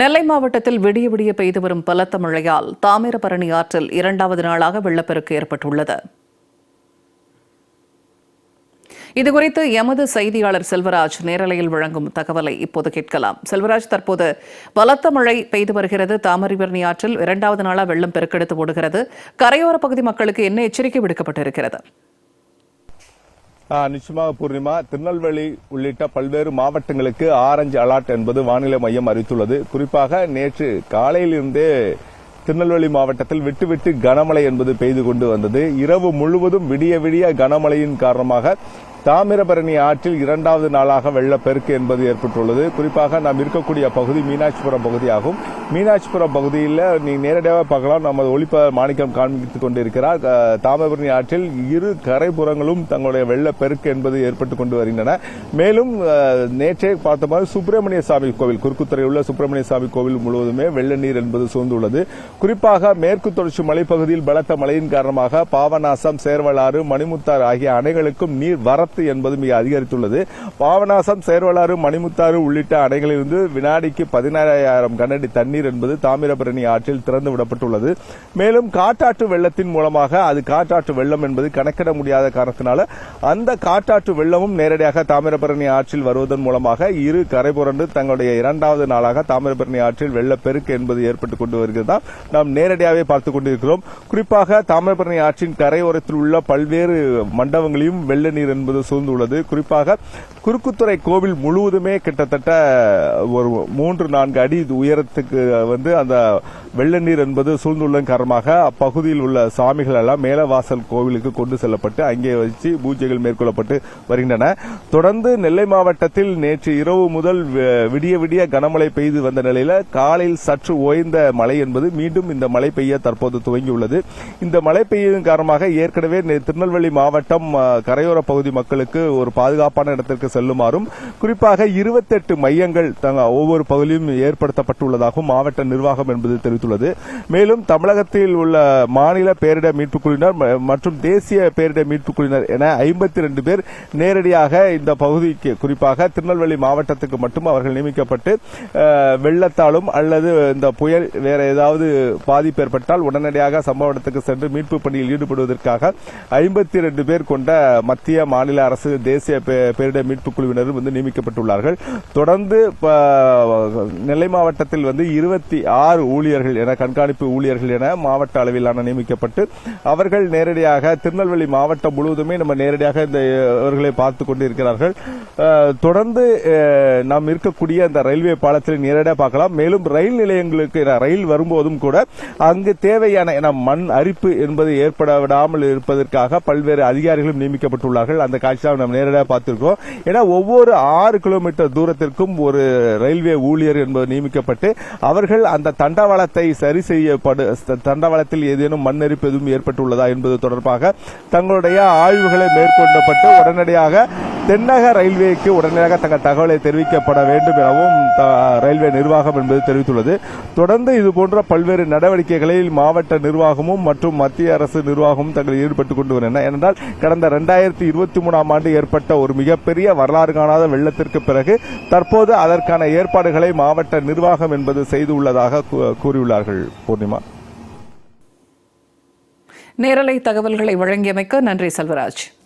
நெல்லை மாவட்டத்தில் விடிய விடிய பெய்து வரும் பலத்த மழையால் தாமிரபரணி ஆற்றில் இரண்டாவது நாளாக வெள்ளப்பெருக்கு ஏற்பட்டுள்ளது. இதுகுறித்து எமது செய்தியாளர் செல்வராஜ் நேரலையில் வழங்கும் தகவலை இப்போது கேட்கலாம். செல்வராஜ் தற்போது பலத்த மழை பெய்து வருகிறது. தாமிரபரணி ஆற்றில் இரண்டாவது நாளாக வெள்ளம் பெருக்கெடுத்து ஓடுகிறது. கரையோர பகுதி மக்களுக்கு என்ன எச்சரிக்கை விடுக்கப்பட்டிருக்கிறது? நிச்சயமாக பூர்ணிமா. திருநெல்வேலி உள்ளிட்ட பல்வேறு மாவட்டங்களுக்கு ஆரஞ்சு அலர்ட் என்பது வானிலை மையம் அறிவித்துள்ளது. குறிப்பாக நேற்று காலையிலிருந்தே திருநெல்வேலி மாவட்டத்தில் விட்டு விட்டு கனமழை என்பது பெய்து கொண்டு வந்தது. இரவு முழுவதும் விடிய விடிய கனமழையின் காரணமாக தாமிரபரணி ஆற்றில் இரண்டாவது நாளாக வெள்ளப்பெருக்கு என்பது ஏற்பட்டுள்ளது. குறிப்பாக நாம் இருக்கக்கூடிய பகுதி மீனாட்சிபுரம் பகுதியாகும். மீனாட்சிபுரம் பகுதியில் நீ நேரடியாக பார்க்கலாம். நமது ஒளிப்ப மாணிக்கம் காண்பித்துக் கொண்டிருக்கிறார். தாமிரபரணி ஆற்றில் இரு கரைபுறங்களும் தங்களுடைய வெள்ளப்பெருக்கு என்பது ஏற்பட்டு கொண்டு வருகின்றன. மேலும் நேற்றே பார்த்த மாதிரி சுப்பிரமணிய சாமி கோவில் குறுக்குத்துறை உள்ள சுப்பிரமணிய சாமி கோவில் முழுவதுமே வெள்ள நீர் என்பது சூழ்ந்துள்ளது. குறிப்பாக மேற்கு தொடர்ச்சி மலைப்பகுதியில் பலத்த மழையின் காரணமாக பாவநாசம் சேர்வலாறு மணிமுத்தாறு ஆகிய அணைகளுக்கும் நீர் வரத்து என்பது மிக அதிகரித்துள்ளது. பாவநாசம் சேர்வலாறு மணிமுத்தாறு உள்ளிட்ட அணைகளிலிருந்து வினாடிக்கு பதினாறாயிரம் கனஅடி தண்ணீர் என்பது தாமிரபரணி ஆற்றில் திறந்து விடப்பட்டுள்ளது. மேலும் காட்டாற்று வெள்ளத்தின் மூலமாக அது காட்டாற்று வெள்ளம் என்பது கணக்கிட முடியாத காரணத்தினால அந்த காட்டாற்று வெள்ளமும் நேரடியாக தாமிரபரணி ஆற்றில் வருவதன் மூலமாக இரு கரைபுரண்டு தங்களுடைய இரண்டாவது நாளாக தாமிரபரணி ஆற்றில் வெள்ளப்பெருக்கு என்பது ஏற்பட்டுக் கொண்டு வருகிறது. நாம் நேரடியாகவே பார்த்துக் கொண்டிருக்கிறோம். குறிப்பாக தாமிரபரணி ஆற்றின் கரையோரத்தில் உள்ள பல்வேறு மண்டபங்களையும் வெள்ள நீர் என்பது சூழ்ந்துள்ளது. குறிப்பாக குறுக்குத்துறை கோவில் முழுவதுமே கிட்டத்தட்ட ஒரு மூன்று நான்கு அடி உயரத்துக்கு வந்து அந்த வெள்ள நீர் என்பது சூழ்ந்துள்ள காரணமாக அப்பகுதியில் உள்ள சாமிகள் எல்லாம் மேலவாசல் கோவிலுக்கு கொண்டு செல்லப்பட்டு அங்கே வச்சு பூஜைகள் மேற்கொள்ளப்பட்டு வருகின்றன. தொடர்ந்து நெல்லை மாவட்டத்தில் நேற்று இரவு முதல் வி- விடிய விடிய கனமழை பெய்து வந்த நிலையில் காலையில் சற்று ஓய்ந்த மழை என்பது மீண்டும் இந்த மழை பெய்ய தற்போது துவங்கியுள்ளது. இந்த மழை பெய்யும் காரணமாக ஏற்கனவே திருநெல்வேலி மாவட்டம் கரையோர பகுதி மக்களுக்கு ஒரு பாதுகாப்பான இடத்திற்கு செல்லுமாறும் குறிப்பாக 28 மையங்கள் ஒவ்வொரு பகுதியிலும் ஏற்படுத்தப்பட்டுள்ளதாகவும் மாவட்ட நிர்வாகம் என்பது தெரிவித்துள்ளது. மேலும் தமிழகத்தில் உள்ள மாநில பேரிடர் மீட்புக் குழுவினர் மற்றும் தேசிய பேரிடர் மீட்புக் குழுவினர் என 52 பேர் நேரடியாக இந்த பகுதிக்கு குறிப்பாக திருநெல்வேலி மாவட்டத்துக்கு மட்டும் அவர்கள் நியமிக்கப்பட்டு வெள்ளத்தாலும் அல்லது இந்த புயல் வேற ஏதாவது பாதிப்பு ஏற்பட்டால் உடனடியாக சம்பவ இடத்துக்கு சென்று மீட்பு பணியில் ஈடுபடுவதற்காக 52 பேர் கொண்ட மத்திய மாநில அரசு தேசிய பேரிடர் மீட்புக் குழுவினரும் வந்து நியமிக்கப்பட்டுள்ளார்கள். தொடர்ந்து நெல்லை மாவட்டத்தில் வந்து இருபத்தி ஆறு ஊழியர்கள் என கண்காணிப்பு ஊழியர்கள் என மாவட்ட அளவிலான நியமிக்கப்பட்டு அவர்கள் நேரடியாக திருநெல்வேலி மாவட்டம் முழுவதுமே நம்ம நேரடியாக இந்த இவர்களை பார்த்து கொண்டிருக்கிறார்கள். தொடர்ந்து நாம் இருக்கக்கூடிய அந்த ரயில்வே பாலத்தில் நேரடியாக பார்க்கலாம். மேலும் ரயில் நிலையங்களுக்கு ரயில் வரும்போதும் கூட அங்கு தேவையான என மண் அரிப்பு என்பது ஏற்பட விடாமல் இருப்பதற்காக பல்வேறு அதிகாரிகளும் நியமிக்கப்பட்டுள்ளார்கள். அந்த காட்சியாக நம்ம நேரடியாக பார்த்திருக்கோம். ஏன்னா ஒவ்வொரு ஆறு கிலோமீட்டர் தூரத்திற்கும் ஒரு ரயில்வே ஊழியர் என்பது நியமிக்கப்பட்டு அவர்கள் அந்த தண்டவாளத்தை சரி செய்யப்படு தண்டவாளத்தில் ஏதேனும் மண்ணெரிப்பு எதுவும் ஏற்பட்டுள்ளதா என்பது தொடர்பாக தங்களுடைய ஆய்வுகளை மேற்கொள்ளப்பட்டு உடனடியாக தென்னக ரயில்வேக்கு உடனடியாக தங்கள் தகவலை தெரிவிக்கப்பட வேண்டும் எனவும் ரயில்வே நிர்வாகம் என்பது தெரிவித்துள்ளது. தொடர்ந்து இதுபோன்ற பல்வேறு நடவடிக்கைகளில் மாவட்ட நிர்வாகமும் மற்றும் மத்திய அரசு நிர்வாகமும் தங்கள் ஈடுபட்டுக் கொண்டு வருகின்றன. ஏனென்றால் கடந்த இரண்டாயிரத்தி இருபத்தி மூணாம் ஆண்டு ஏற்பட்ட ஒரு மிகப்பெரிய வரலாறு காணாத வெள்ளத்திற்கு பிறகு தற்போது அதற்கான ஏற்பாடுகளை மாவட்ட நிர்வாகம் என்பது செய்துள்ளதாக கூறியுள்ளார்கள். பூர்ணிமா. நேரலை தகவல்களை வழங்கியமைக்க நன்றி செல்வராஜ்.